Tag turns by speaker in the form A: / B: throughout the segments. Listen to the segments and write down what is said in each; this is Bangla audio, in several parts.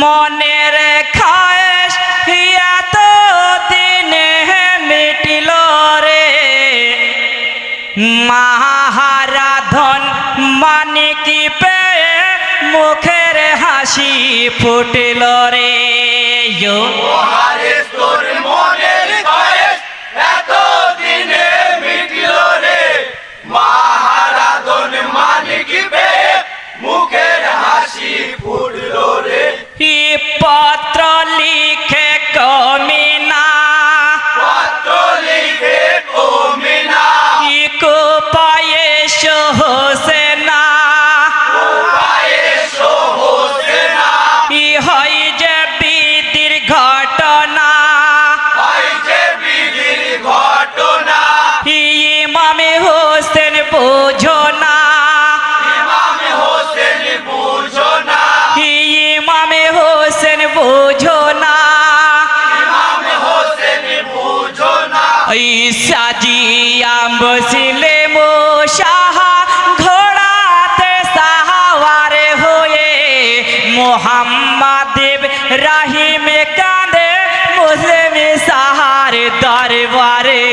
A: মনের খায়েশ এত মিটিল রে। মহারাধন মানিক পে? মুখের হাসি ফুটিল রে।
B: মানিক পে? মুখের হাসি ফুটল
A: পাত্রালি সাজিয়া বসিলে মো ঘোড়াতে সাহাওয়ার হয়ে মোহাম্মদেব রাহিম কাঁদে মুসলিম সাহার দরবারে।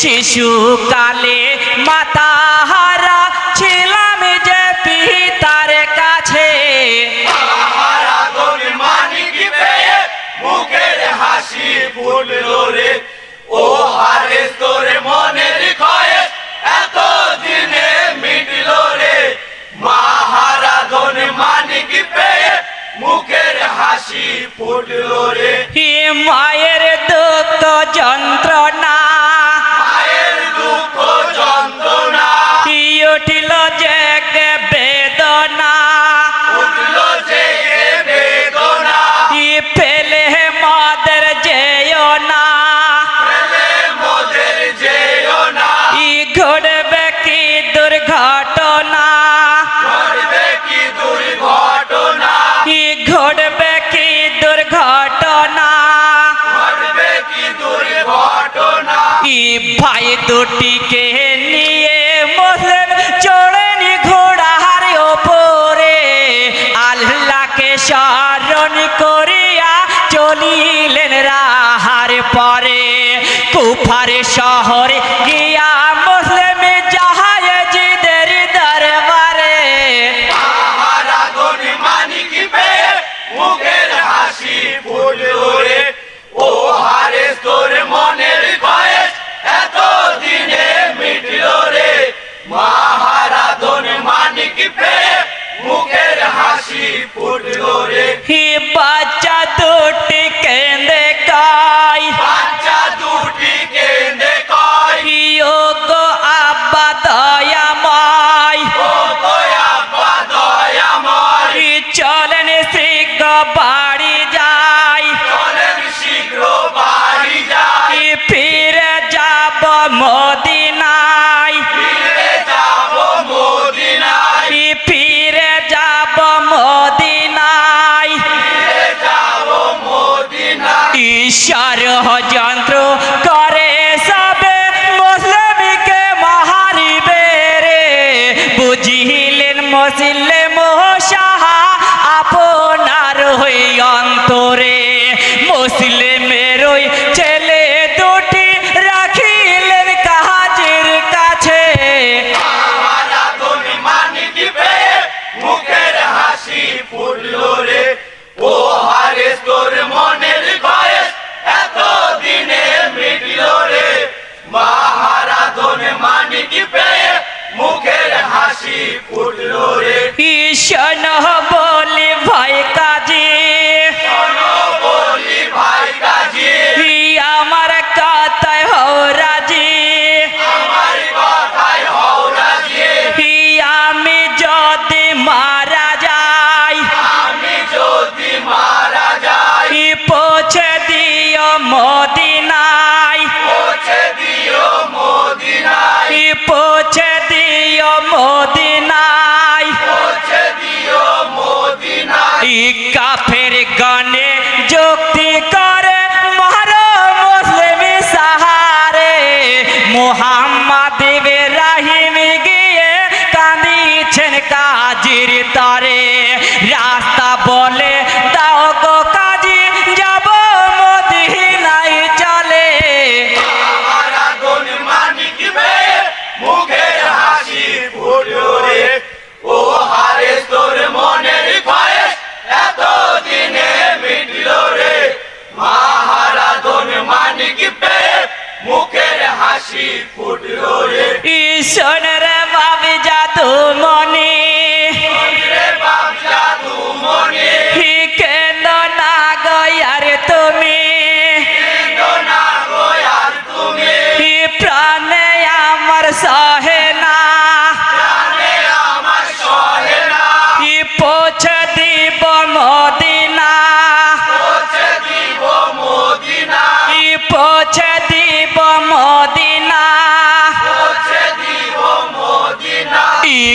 A: শিশুকালে মাতা হারা ছিলাম যে পিতার কাছে।
B: হাসি রে। ও হারেস তোরে মনের খয়েস এত দিনে মিটল রে। মহারাধন মানিক পেয়ে মুখের হাসি ফুটল রে।
A: মায়ের দুটিকে নিয়ে মুসলিম চড়েন ঘোড়ার ওপরে। আল্লাহকে স্মরণ করিয়া চলিলেন রাহার পরে। কুফার শহরে গিয়া মুসলিম জাহাজিদের দরবারে।
B: মুখের হাসি ফুটল।
A: কাফে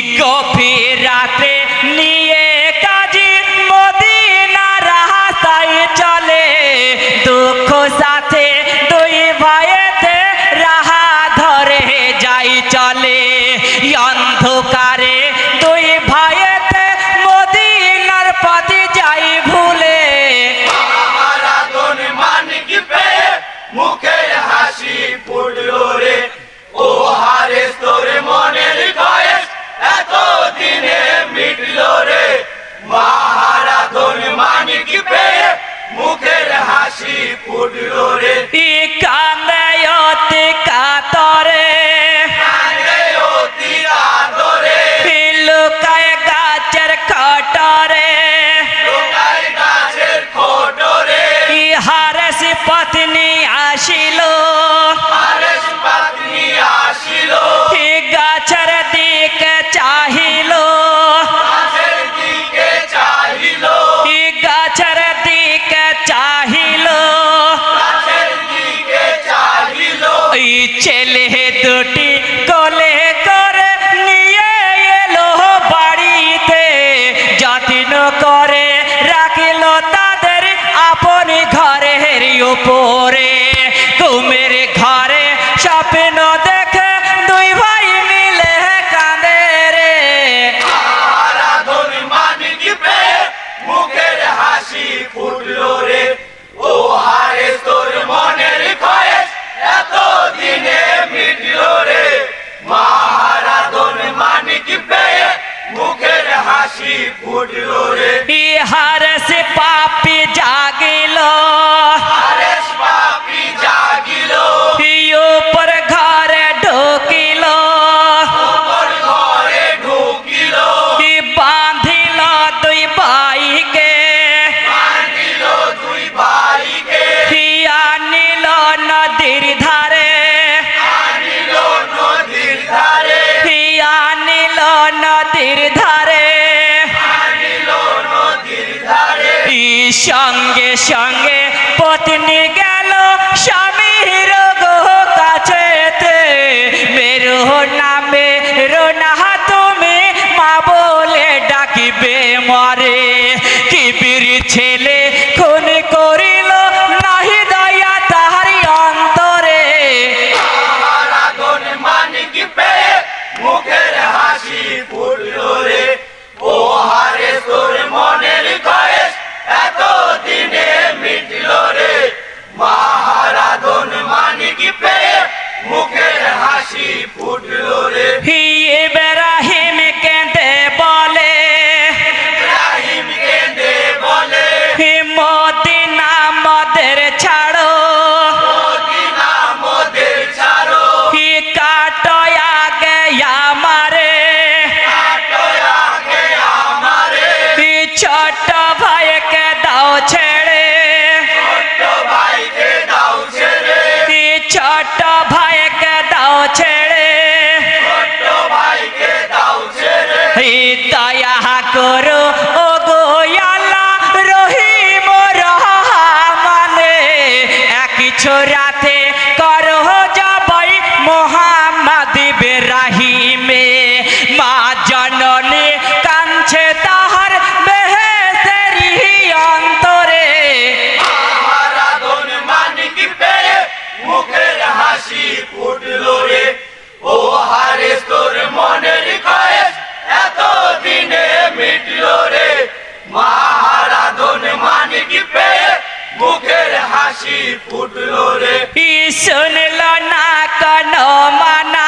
B: got Sí, pulidores.
A: Y সঙ্গে সঙ্গে পত্নী গেল স্বামীর গো কাছেতে মেরো নামে রোনা, তুমি মা বলে ডাকিবে মরে।
B: পুটলো রে
A: ছোড়াতে করো জবাই মোহাম্মদ বেরাহিমে মা জননী কাঞ্ছে তাহার বেহেসেরি অন্তরে।
B: মানে মুখের হাসি ফুটল রে। ও হারেস তোর মনের কয়েস এত দিনে মিটল রে। মহারাধন মানিক পে মুখের হাসি ফুটলো রে।
A: না মানা।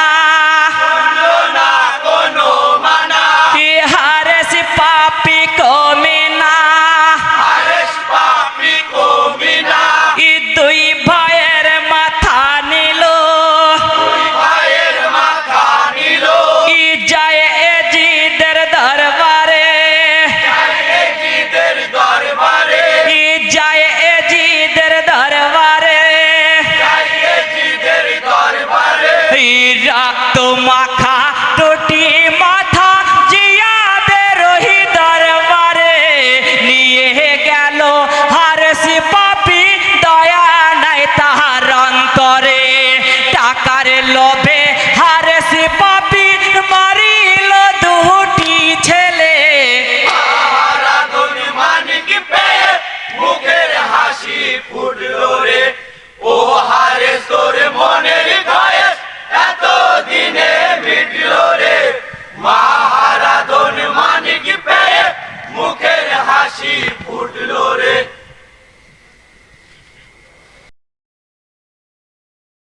B: মাখা